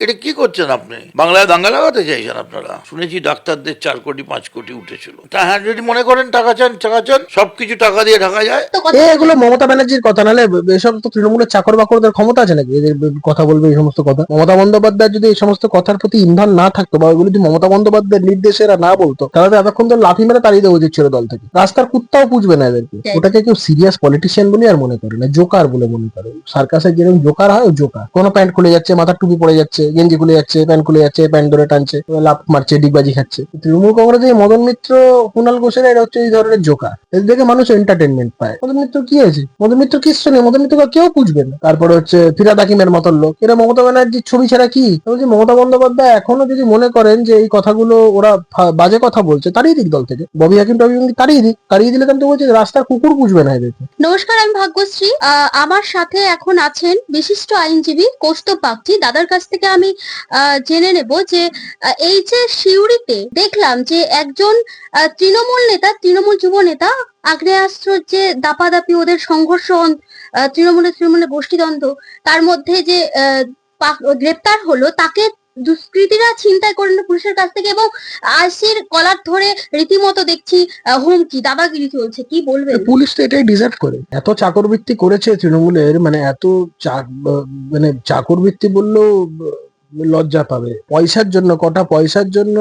এটা কি করছেন আপনি? বাংলায় দাঙ্গা লাগাতে চাইছেন আপনারা? শুনেছি ডাক্তারদের চার কোটি পাঁচ কোটি উঠেছিল। তা হ্যাঁ যদি মনে করেন টাকা চান টাকা চান সবকিছু টাকা দিয়ে ঢাকা যায়। এগুলো মমতা ব্যানার্জির কথা নাহলে এসব তো তৃণমূলের চাকর বাকরদের ক্ষমতা আছে নাকি? এদের কথা বলবে এই সমস্ত কথা। মমতা বন্দ্যোপাধ্যায় যদি এই সমস্ত কথার প্রতি ইন্ধন না থাকতো বা ওইগুলো যদি মমতা বন্দ্যোপাধ্যায়ের নির্দেশে এরা না বলতো তাহলে তো এতক্ষণ তো লাথি মেরে তাড়িয়ে দেওয়া উচিত ছিল দল থেকে। রাস্তার কুত্তাও পুষবে না এদেরকে। ওটাকে কেউ সিরিয়াস পলিটিশিয়ান বলে আর মনে করে না জোকার বলে মনে করে। সার্কাসের যেরকম জোকার হয় জোকার। কোনো প্যান্ট খুলে যাচ্ছে মাথার টুপি পড়ে যাচ্ছে গেঞ্জি খুলে যাচ্ছে, প্যান্ট খুলে যাচ্ছে, প্যান্ট ধরে টানছে লাভ মারছে ডিগবাজি খাচ্ছে। তৃণমূল কংগ্রেসের মদন মিত্র, কুণাল ঘোষের, এরা হচ্ছে এই ধরনের জোকার। এদের দেখে মানুষ এন্টারটেনমেন্ট পায়। মদন মিত্র কি আছে মদন মিত্র কিচ্ছু নেই? মদন মিত্রকে কেউ বুঝবে না। তারপরে হচ্ছে ফিরাদ হাকিমের মতন লোক। এরা মমতা ব্যানার্জির ছবি ছাড়া কি? বলছি মমতা বন্দ্যোপাধ্যায় এখনও যদি মনে করেন যে এই কথাগুলো ওরা বাজে কথা বলছে তারই দিক দল থেকে। ববি হাকিম, টবি তাড়িয়ে দিক। তাড়িয়ে দিলে কিন্তু বলছে রাস্তার কুকুর বুঝবে না এদেরকে। নমস্কার, আমি ভাগ্যশ্রী। আমার সাথে এখন আছেন বিশিষ্ট আইনজীবী কৌস্তব বাগচি। দাদার কাছ থেকে আমি জেনে নেব যে এই যে সিউড়িতে দেখলাম যে একজন তৃণমূল নেতা তৃণমূল যুব নেতা আগ্নেয়াস্ত্র যে দাপাদাপি ওদের সংঘর্ষ আহ, তৃণমূলে গোষ্ঠীদ্বন্দ্ব তার মধ্যে যে গ্রেপ্তার হলো তাকে দুষ্কৃতীরা ছিনতাই করে নিল পুলিশের কাছ থেকে এবং আশির কলার ধরে রীতিমতো দেখছি হুমকি দাদাগিরি চলছে কি বলবেন? পুলিশ তো এটাই ডিজার্ভ করে। এত চাকরবৃত্তি করেছে তৃণমূলের মানে এত মানে চাকরবৃত্তি বললেও লজ্জা পাবে। পয়সার জন্য, কটা পয়সার জন্য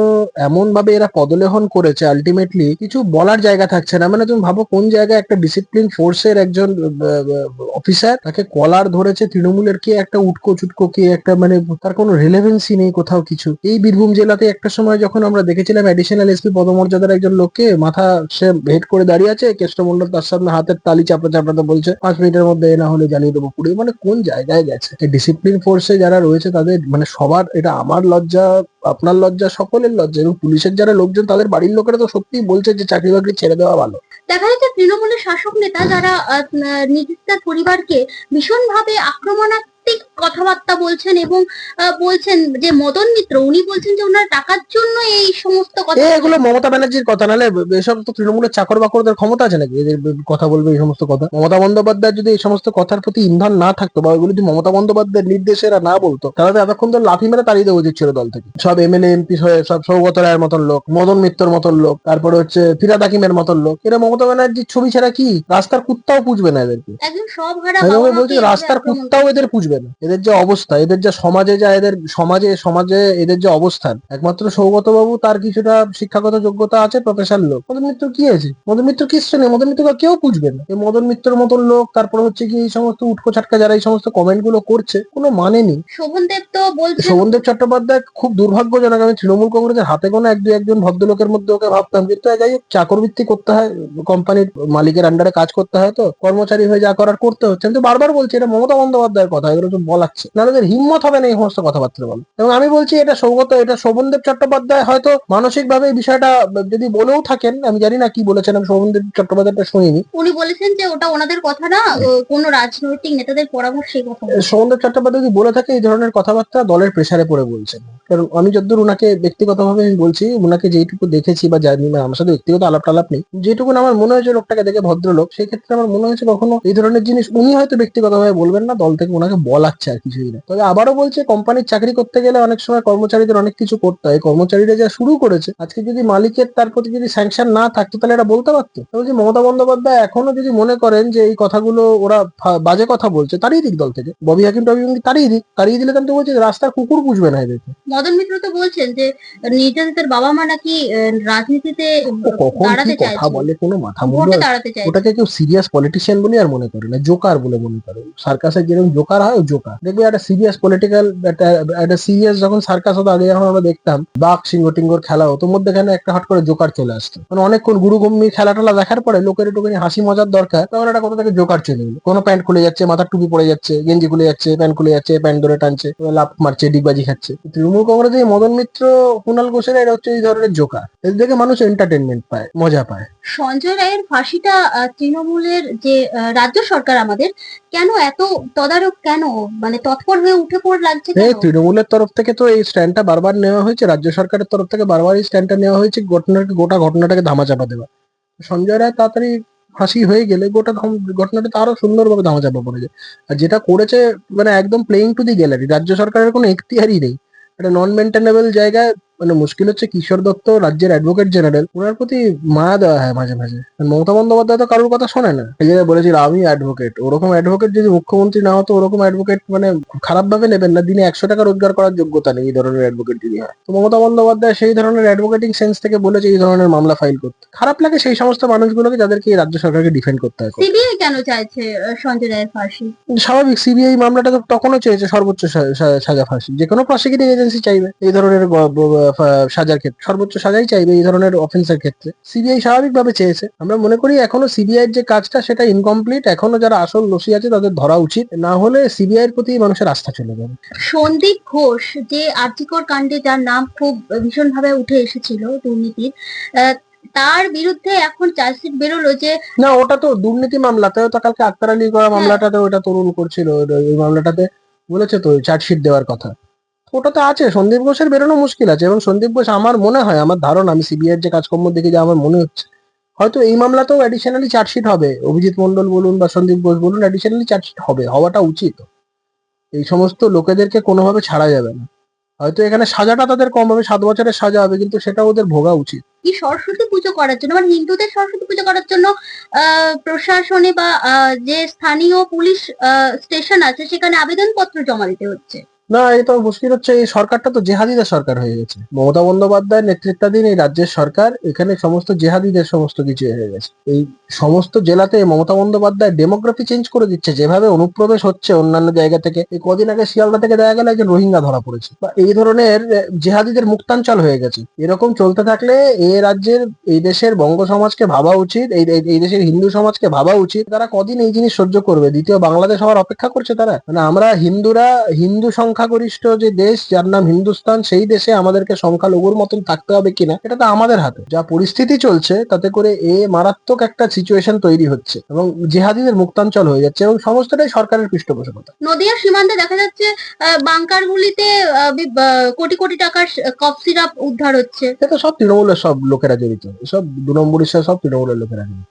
এমন ভাবে এরা পদলেহন করেছে আলটিমেটলি কিছু বলার জায়গা থাকছে না। মানে তুমি ভাবো কোন জায়গায় একটা ডিসিপ্লিন ফোর্সের একজন অফিসার তাকে কলার ধরেছে তৃণমূলের কি একটা উটকো চুটকো, কে একটা মানে তার কোনো রিলেভেন্সি নেই কোথাও কিছু। এই বীরভূম জেলাতে একটা সময় যখন আমরা দেখেছিলাম অ্যাডিশনাল এসপি পদমর্যাদার একজন লোককে, মাথা সে হেড করে দাঁড়িয়ে আছে কেষ্টমন্ডল তার সামনে হাতের তালি চাপড়া চাপড়াতে বলছে, পাঁচ মিনিটের মধ্যে এ না হলে জ্বালিয়ে দেবো। পুড়ে মানে কোন জায়গায় গেছে? ডিসিপ্লিন ফোর্সে যারা রয়েছে তাদের মানে সবার এটা আমার লজ্জা, আপনার লজ্জা, সকলের লজ্জা। এবং পুলিশের যারা লোকজন, তাদের বাড়ির লোকেরা তো সত্যিই বলছে যে চাকরি বাকরি ছেড়ে দেওয়া ভালো। দেখা যাচ্ছে তৃণমূলের শাসক নেতা যারা নিজেদের পরিবারকে ভীষণভাবে আক্রমণাত্মক কথাবার্তা বলছেন এবং বলছেন যে মদন মিত্র উনি বলছেন যে ওনার টাকার জন্য এই সমস্ত কথা। এগুলো মমতা ব্যানার্জির কথা নাহলে এসব তো তৃণমূলের চাকর বাকরদের ক্ষমতা আছে নাকি? এদের কথা বলবে এই সমস্ত কথা। মমতা বন্দ্যোপাধ্যায় যদি এই সমস্ত কথার প্রতি ইন্ধন না থাকতো বা ওইগুলো যদি মমতা বন্দ্যোপাধ্যায়ের নির্দেশে এরা না বলতো তাহলে তো এতক্ষণ তো লাথি মেরে তাড়িয়ে দেওয়া উচিত ছিল দল থেকে। সব এমএলএ এমপি হয়ে সব সৌগত রায়ের মতন লোক মদন মিত্রর মতন লোক তারপরে হচ্ছে ফিরাদ হাকিমের মতন লোক। এরা মমতা ব্যানার্জির ছবি ছাড়া কি? রাস্তার কুত্তাও পুষবে না এদেরকে। রাস্তার কুত্তাও এদের পুষবে না। এদের যে অবস্থা এদের যে সমাজে যা এদের সমাজে সমাজে এদের যে অবস্থান একমাত্র সৌগত বাবু তার কিছুটা শিক্ষাগত যোগ্যতা আছে প্রফেসর লোক। মদন মিত্র কি আছে মদন মিত্র কিচ্ছু নেই মদন মিত্রকে কেউ পুষবে না। এই মদন মিত্রের মতন লোক তারপর হচ্ছে কি এই সমস্ত উটকো ছাটকা যারা এই সমস্ত কমেন্টগুলো করছে কোনো মানে নেই। শোভন দেব তো বলছেন শোভনদেব চট্টোপাধ্যায় খুব দুর্ভাগ্যজনক আমি তৃণমূল কংগ্রেসের হাতে কোনো এক দুই একজন ভদ্রলোকের মধ্যে ওকে ভাবতাম কিন্তু যাই হোক চাকরবৃত্তি করতে হয় কোম্পানির মালিকের আন্ডারে কাজ করতে হয় তো কর্মচারী হয়ে যা করার করতে হচ্ছে। আমি তো বারবার বলছি এটা মমতা বন্দ্যোপাধ্যায়ের কথা এগুলো তো বলাচ্ছে। না ওদের হিম্মত হবে না এই সমস্ত কথাবার্তা বলে এবং আমি বলছি এটা সৌগত এটা শোভনদেব চট্টোপাধ্যায় হয়তো মানসিকভাবে এই বিষয়টা যদি বলেও থাকেন আমি জানি না কি বলেছেন আমি শোভনদেব চট্টোপাধ্যায়টা শুনিনি। উনি বলেছেন যে ওটা ওনাদের কথা না কোন কোনো রাজনৈতিক নেতাদের পরামর্শে কথা বলেছেন। চট্টোপাধ্যায় যদি বলে থাকে এই ধরনের কথাবার্তা দলের প্রেসারে পড়ে বলছেন। কারণ আমি যতদূর উনাকে ব্যক্তিগতভাবে আমি বলছি উনাকে যেইটুকু দেখেছি বা জানি না আমার সাথে ব্যক্তিগত আলাপ টালাপ নেই যেটুকু আমার মনে হয়েছে লোকটাকে দেখে ভদ্রলোক সেই ক্ষেত্রে আমার মনে হয়েছে কখনো এই ধরনের জিনিস উনি হয়তো ব্যক্তিগতভাবে বলবেন না, দল থেকে ওনাকে বলাচ্ছে আর কিছুই না। তবে আবারও বলছে, কোম্পানির চাকরি করতে গেলে অনেক সময় কর্মচারীদের অনেক কিছু করতে হয়। কর্মচারীরা যা শুরু করেছে, আজকে যদি মালিকের তার প্রতি যদি স্যাংশন না থাকতো, তাহলে এটা বলতে পারতো। বলছি মমতা বন্দ্যোপাধ্যায় এখনও যদি মনে করেন যে এই কথাগুলো ওরা বাজে কথা বলছে তারই দিক দল থেকে। ববি হাকিম, টবি তাড়িয়ে দিক, তাড়িয়ে দিলে কিন্তু বলছে রাস্তার কুকুর বুঝবে না এদেরকে। মদন মিত্র তো বলছেন যে নিজেদের বাবা মা নাকি রাজনীতিতে দাঁড়াতে কথা চাইছে বলে কোনো মাথা মুন্ড? দাঁড়াতে চাইছে ওটাকে কেউ সিরিয়াস পলিটিশিয়ান বলে আর মনে করে না জোকার বলে মনে করে। সার্কাসের যেরকম জোকার হয় জোকার দেখবে একটা সিরিয়াস পলিটিক্যাল একটা সিরিয়াস যখন সার্কাস হতো আগে যখন আমরা দেখতাম বাঘ সিংহ টিঙ্গর খেলা হতো মধ্যেখানে একটা হট করে জোকার চলে আসতো। মানে অনেকক্ষণ গুরু গম্ভীর খেলা টেলা দেখার পরে লোকের একটুখানি হাসি মজার দরকার তখন একটা কোথা থেকে জোকার চলে এলো। কোনো প্যান্ট খুলে যাচ্ছে মাথার টুপি পড়ে যাচ্ছে গেঞ্জি খুলে যাচ্ছে প্যান্ট খুলে যাচ্ছে প্যান্ট ধরে টানছে লাভ মারছে ডিগবাজি খাচ্ছে। তৃণমূল কংগ্রেসের এই মদন মিত্র কুণাল ঘোষের এরা হচ্ছে এই ধরনের জোকার এদের দেখে মানুষ এন্টারটেনমেন্ট পায় মজা পায়। সঞ্জয় রায়ের ফাঁসিটা তৃণমূলের যে রাজ্য সরকার আমাদের কেন এত তদারক কেন? মানে তৎপর হয়ে উঠে পড়ে লাগছে এই তৃণমূলের তরফ থেকে তো এই স্ট্যান্ডটা বারবার নেওয়া হয়েছে রাজ্য সরকারের তরফ থেকে বারবার এই স্ট্যান্ডটা নেওয়া হয়েছে ঘটনাটাকে গোটা ঘটনাটাকে ধামাচাপা দেওয়া। সঞ্জয় রায় তাড়াতাড়ি ফাঁসি হয়ে গেলে গোটা ঘটনাটা তো আরও সুন্দরভাবে ধামাচাপা পড়ে যায়। আর যেটা করেছে মানে একদম প্লেইং টু দি গ্যালারি রাজ্য সরকারের কোনো এখতিয়ারই নেই। একটা নন মেনটেনেবল জায়গায় মানে মুশকিল হচ্ছে কিশোর দত্ত রাজ্যের অ্যাডভোকেট জেনারেল ওনার প্রতি মায়া দেওয়া হয় মাঝে মাঝে। মমতা বন্দ্যোপাধ্যায় তো কারোর কথা শোনে না। এই জায়গায় বলেছিল আমি অ্যাডভোকেট ওরকম অ্যাডভোকেট যদি মুখ্যমন্ত্রী না হতো ওরকম অ্যাডভোকেট মানে খারাপ ভাবে নেবেন না। দিনে একশো টাকা রোজগার করার যোগ্যতা নেই এই ধরনের অ্যাডভোকেট যদি হয়। তো মমতা বন্দ্যোপাধ্যায় সেই ধরনের অ্যাডভোকেটিং সেন্স থেকে বলেছে এই ধরনের মামলা ফাইল করতে। খারাপ লাগে সেই সমস্ত মানুষগুলোকে যাদেরকে রাজ্য সরকারকে ডিফেন্ড করতে হয়। সিবিআই কেন চাইছে সঞ্জয় রায়ের ফাঁসি? স্বাভাবিক সিবিআই মামলাটা তো তখনও চেয়েছে সর্বোচ্চ সাজা ফাঁসি। যে কোনো প্রসিকিউটিং এজেন্সি চাইবে। এই ধরনের সাজার ক্ষেত্রে। সর্বোচ্চ সাজাই চাইবে এই ধরনের অফেন্সের ক্ষেত্রে। সিবিআই স্বাভাবিকভাবে চেয়েছে। আমরা মনে করি এখনও সিবিআই এর যে কাজটা সেটা ইনকমপ্লিট এখনও যারা আসল দোষী আছে তাদের ধরা উচিত। না হলে সিবিআই এর প্রতি মানুষের আস্থা চলে যাবে। সন্দীপ ঘোষ যে আর্থিকর কাণ্ডে যার নাম খুব ভীষণ ভাবে উঠে এসেছিল দুর্নীতির তার বিরুদ্ধে এখন চার্জশিট বেরোলো যে না ওটা তো দুর্নীতি মামলাতেও তো কালকে আক্তার আলী করা মামলাটাতে ওটা তরুণ করছিল ওই মামলাটাতে বলেছে তো চার্জশিট দেওয়ার কথা। তো আছে, সন্দীপ ঘোষের বেরোনো মুশকিল আছে এবং সন্দীপ ঘোষ আমার মনে হয়, আমার ধারণা, আমি সিবিআই যে কাজকর্ম দেখে যে আমার মনে হচ্ছে। হয়তো এই মামলাতেও অ্যাডিশনালি চার্জশিট হবে। অভিজিৎ মন্ডল বলুন বা সন্দীপ ঘোষ বলুন অ্যাডিশনালি চার্জশিট হবে, হওয়াটা উচিত। এই সমস্ত লোকেদেরকে কোনোভাবে ছাড়া যাবে না। হয়তো এখানে সাজাটা তাদের কম হবে, সাত বছরের সাজা হবে, কিন্তু সেটা ওদের ভোগা উচিত। কি সরস্বতী পুজো করার জন্য মানে হিন্দুদের সরস্বতী পুজো করার জন্য প্রশাসনে বা যে স্থানীয় পুলিশ স্টেশন আছে, সেখানে আবেদনপত্র জমা দিতে হচ্ছে। না তো মুশকিল হচ্ছে, এই সরকারটা তো জেহাদিদের সরকার হয়ে গেছে। মমতা বন্দ্যোপাধ্যায়ের নেতৃত্বাধীন এই রাজ্যের সরকার, এখানে সমস্ত জেহাদিদের সমস্ত কিছু হয়ে গেছে। এই সমস্ত জেলাতে মমতা বন্দ্যোপাধ্যায় ডেমোগ্রাফি চেঞ্জ করে দিচ্ছে, যেভাবে অনুপ্রবেশ হচ্ছে অন্যান্য জায়গা থেকে। এই কদিন আগে শিয়ালদা থেকে দেখা গেল একজন রোহিঙ্গা ধরা পড়েছে। বা এই ধরনের জেহাদিদের মুক্তাঞ্চল হয়ে গেছে। এরকম চলতে থাকলে এই রাজ্যের, এই দেশের বঙ্গ সমাজকে ভাবা উচিত, এই, এই- দেশের হিন্দু সমাজকে ভাবা উচিত। তারা কদিন এই জিনিস সহ্য করবে? দ্বিতীয় বাংলাদেশ হওয়ার অপেক্ষা করছে তারা? মানে আমরা হিন্দুরা, হিন্দু সংখ্যাগরিষ্ঠ যে দেশ যার নাম হিন্দুস্তান সেই দেশে আমাদেরকে সংখ্যালঘুর মতন থাকতে হবে কিনা এটা তো আমাদের হাতে। যা পরিস্থিতি চলছে তাতে করে এ মারাত্মক একটা সিচুয়েশন তৈরি হচ্ছে এবং জেহাদিদের মুক্তাঞ্চল হয়ে যাচ্ছে এবং সমস্তটাই সরকারের পৃষ্ঠপোষকতা। নদিয়া সীমান্তে দেখা যাচ্ছে বাংকার গুলিতে কোটি কোটি টাকার কফ সিরাপ উদ্ধার হচ্ছে। এটা সব তৃণমূলের সব লোকেরা জড়িত। সব দু নম্বরের সব তৃণমূলের লোকেরা জড়িত।